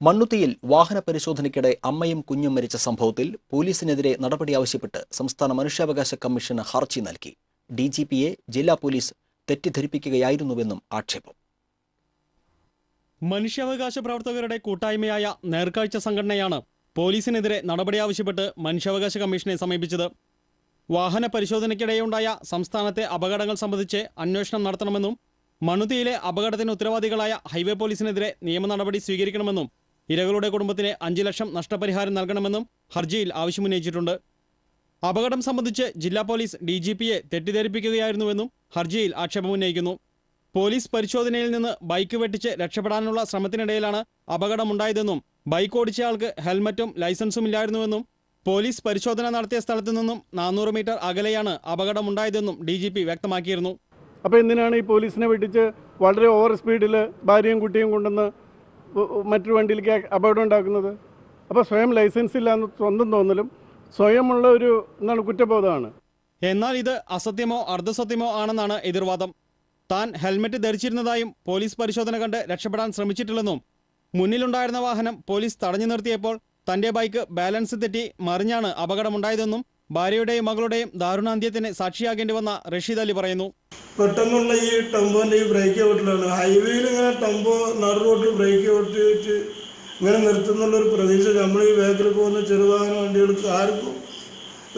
മണ്ണുത്തിയിൽ വാഹന പരിശോധനയ്ക്കിടെ അമ്മയും കുഞ്ഞും മരിച്ച സംഭവത്തിൽ പോലീസിനെതിരെ നടപടി ആവശ്യപ്പെട്ട് സംസ്ഥാന മനുഷ്യാവകാശ കമ്മീഷന് ഹർജി നൽകി. ഡി ജി പിയെ ജില്ലാ പോലീസ് തെറ്റിദ്ധരിപ്പിക്കുകയായിരുന്നുവെന്നും ആക്ഷേപം. മനുഷ്യാവകാശ പ്രവർത്തകരുടെ കൂട്ടായ്മയായ നേർക്കാഴ്ച സംഘടനയാണ് പോലീസിനെതിരെ നടപടി ആവശ്യപ്പെട്ട് മനുഷ്യാവകാശ കമ്മീഷനെ സമീപിച്ചത്. വാഹന പരിശോധനയ്ക്കിടെയുണ്ടായ സംസ്ഥാനത്തെ അപകടങ്ങൾ സംബന്ധിച്ച് അന്വേഷണം നടത്തണമെന്നും മണുതിയിലെ അപകടത്തിന് ഉത്തരവാദികളായ ഹൈവേ പോലീസിനെതിരെ നിയമ നടപടി സ്വീകരിക്കണമെന്നും ഇരകളുടെ കുടുംബത്തിന് അഞ്ച് ലക്ഷം നഷ്ടപരിഹാരം നൽകണമെന്നും ഹർജിയിൽ ആവശ്യമുന്നയിച്ചിട്ടുണ്ട്. അപകടം സംബന്ധിച്ച് ജില്ലാ പോലീസ് ഡി ജി പിയെ തെറ്റിദ്ധരിപ്പിക്കുകയായിരുന്നുവെന്നും ഹർജിയിൽ ആക്ഷേപമുന്നയിക്കുന്നു. പോലീസ് പരിശോധനയിൽ നിന്ന് ബൈക്ക് വെട്ടിച്ച് രക്ഷപ്പെടാനുള്ള ശ്രമത്തിനിടയിലാണ് അപകടമുണ്ടായതെന്നും ബൈക്ക് ഓടിച്ചയാൾക്ക് ഹെൽമറ്റും ലൈസൻസും ഇല്ലായിരുന്നുവെന്നും പോലീസ് പരിശോധന നടത്തിയ സ്ഥലത്തു നിന്നും നാനൂറ് മീറ്റർ അകലെയാണ് അപകടമുണ്ടായതെന്നും ഡി ജി പി വ്യക്തമാക്കിയിരുന്നു. അപ്പോൾ എന്തിനാണ് ഈ പോലീസിനെ വെട്ടിച്ച് വളരെ ഓവർ സ്പീഡിൽ ഭാര്യയും കുട്ടിയും കൊണ്ടുവന്ന് മറ്റൊരു വണ്ടിയിലേക്ക് അപകടം ഉണ്ടാക്കുന്നത്. അപ്പോൾ സ്വയം ലൈസൻസ് ഇല്ലാന്ന് സ്വന്തം തോന്നലും സ്വയമുള്ള ഒരു എന്താണ് കുറ്റബോധമാണ്. എന്നാൽ ഇത് അസത്യമോ അർദ്ധസത്യമോ ആണെന്നാണ് എതിർവാദം. താൻ ഹെൽമെറ്റ് ധരിച്ചിരുന്നതായും പോലീസ് പരിശോധന കണ്ട് രക്ഷപ്പെടാൻ ശ്രമിച്ചിട്ടില്ലെന്നും മുന്നിലുണ്ടായിരുന്ന വാഹനം പോലീസ് തടഞ്ഞു നിർത്തിയപ്പോൾ തന്റെ ബൈക്ക് ബാലൻസ് തെറ്റി മറിഞ്ഞാണ് അപകടമുണ്ടായതെന്നും ഭാര്യയുടെയും മകളുടെയും ദാരുണാന്ത്യത്തിന് സാക്ഷിയാകേണ്ടി വന്ന റഷീദ് അലി പറയുന്നു. പെട്ടെന്നുള്ള ഈ ടെമ്പോന്റെ ഈ ബ്രേക്ക് ഔട്ടിലാണ്. ഹൈവേയിൽ ഇങ്ങനെ ടെമ്പോ നടു റോട്ടിൽ ബ്രേക്ക് ഔട്ടിട്ട് ഇങ്ങനെ നിർത്തുന്നുള്ള ഒരു പ്രതീക്ഷ നമ്മൾ ഈ വേഗത്തിൽ പോകുന്ന ചെറുവാഹന വണ്ടികൾക്ക് ആർക്കും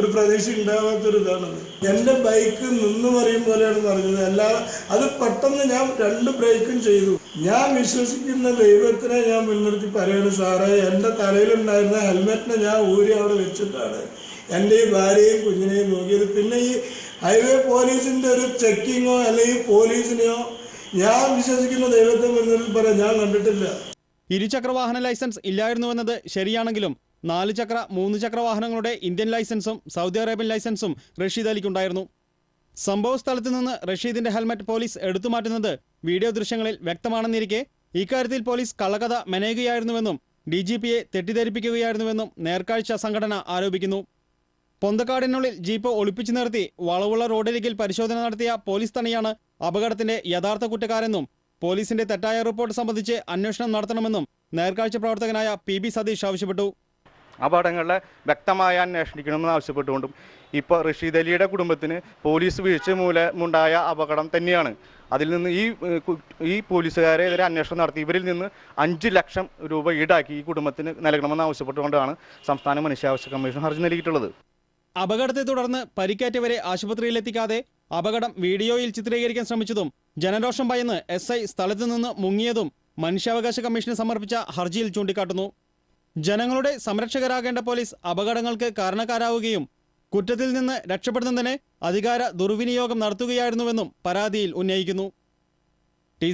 ഒരു പ്രതീക്ഷ ഉണ്ടാവാത്തൊരു ഇതാണത് എന്റെ ബൈക്ക് നിന്ന് മറിയും പോലെയാണ് പറഞ്ഞത് അല്ലാതെ അത് പെട്ടെന്ന് ഞാൻ രണ്ട് ബ്രേക്കും ചെയ്തു. ഞാൻ വിശ്വസിക്കുന്ന ദൈവത്തിനെ ഞാൻ മുൻനിർത്തി പറയാണ് സാറേ എന്റെ തലയിലുണ്ടായിരുന്ന ഹെൽമെറ്റിനെ ഞാൻ ഊരി അവിടെ വെച്ചിട്ടാണ്. എന്റെ ഈ ഭാര്യയും കുഞ്ഞിനെയും നോക്കിയത്. പിന്നെ ഈ ഹൈവേ പോലീസിന്റെ ഒരു ചെക്കിങ്ങോ അല്ലെങ്കിൽ പോലീസിനെയോ ഞാൻ വിശ്വസിക്കുന്ന ദൈവത്തെ മുന്നിൽ പറയാൻ ഞാൻ കണ്ടിട്ടില്ല. ഇരുചക്ര വാഹന ലൈസൻസ് ഇല്ലായിരുന്നുവെന്നത് ശരിയാണെങ്കിലും നാല് ചക്ര മൂന്ന് ചക്ര വാഹനങ്ങളുടെ ഇന്ത്യൻ ലൈസൻസും സൗദി അറേബ്യൻ ലൈസൻസും റഷീദ് അലിക്കുണ്ടായിരുന്നു സംഭവ സ്ഥലത്ത് നിന്ന് റഷീദിന്റെ ഹെൽമറ്റ് പോലീസ് എടുത്തു മാറ്റുന്നത് വീഡിയോ ദൃശ്യങ്ങളിൽ വ്യക്തമാണെന്നിരിക്കെ ഇക്കാര്യത്തിൽ പോലീസ് കള്ളകഥ മെനയുകയായിരുന്നുവെന്നും ഡി ജി പിയെ തെറ്റിദ്ധരിപ്പിക്കുകയായിരുന്നുവെന്നും നേർക്കാഴ്ച സംഘടന ആരോപിക്കുന്നു. പൊന്തക്കാടിനുള്ളിൽ ജീപ്പ് ഒളിപ്പിച്ചു നിർത്തി വളവുള്ള റോഡരികിൽ പരിശോധന നടത്തിയ പോലീസ് തണിയാണ് അപകടത്തിന്റെ യഥാർത്ഥ കുറ്റക്കാരെന്നും പോലീസിന്റെ തെറ്റായ റിപ്പോർട്ട് സംബന്ധിച്ച് അന്വേഷണം നടത്തണമെന്നും നേർക്കാഴ്ച പ്രവർത്തകനായ പി ബി സതീഷ് ആവശ്യപ്പെട്ടു. അപകടങ്ങളെ വ്യക്തമായ അന്വേഷിക്കണമെന്ന് ആവശ്യപ്പെട്ടുകൊണ്ടും ഇപ്പോൾ റഷീദ് അലിയുടെ കുടുംബത്തിന് പോലീസ് വീഴ്ച മൂലമുണ്ടായ അപകടം തന്നെയാണ്. അതിൽ നിന്ന് ഈ ഈ പോലീസുകാരെ പോലീസുകാരെതിരെ അന്വേഷണം നടത്തി. ഇവരിൽ നിന്ന് അഞ്ച് ലക്ഷം രൂപ ഈടാക്കി ഈ കുടുംബത്തിന് നൽകണമെന്ന് ആവശ്യപ്പെട്ടുകൊണ്ടാണ് സംസ്ഥാന മനുഷ്യാവകാശ കമ്മീഷൻ ഹർജി നൽകിയിട്ടുള്ളത്. അപകടത്തെ തുടർന്ന് പരിക്കേറ്റവരെ ആശുപത്രിയിലെത്തിക്കാതെ അപകടം വീഡിയോയിൽ ചിത്രീകരിക്കാൻ ശ്രമിച്ചതും ജനരോഷം ഭയന്ന് എസ് ഐ സ്ഥലത്തു നിന്ന് മുങ്ങിയതും മനുഷ്യാവകാശ കമ്മീഷന് സമർപ്പിച്ച ഹർജിയിൽ ചൂണ്ടിക്കാട്ടുന്നു. ജനങ്ങളുടെ സംരക്ഷകരാകേണ്ട പോലീസ് അപകടങ്ങൾക്ക് കാരണക്കാരാവുകയും കുറ്റത്തിൽ നിന്ന് രക്ഷപ്പെടുന്നതിന് അധികാര ദുർവിനിയോഗം നടത്തുകയായിരുന്നുവെന്നും പരാതിയിൽ ഉന്നയിക്കുന്നു. ടി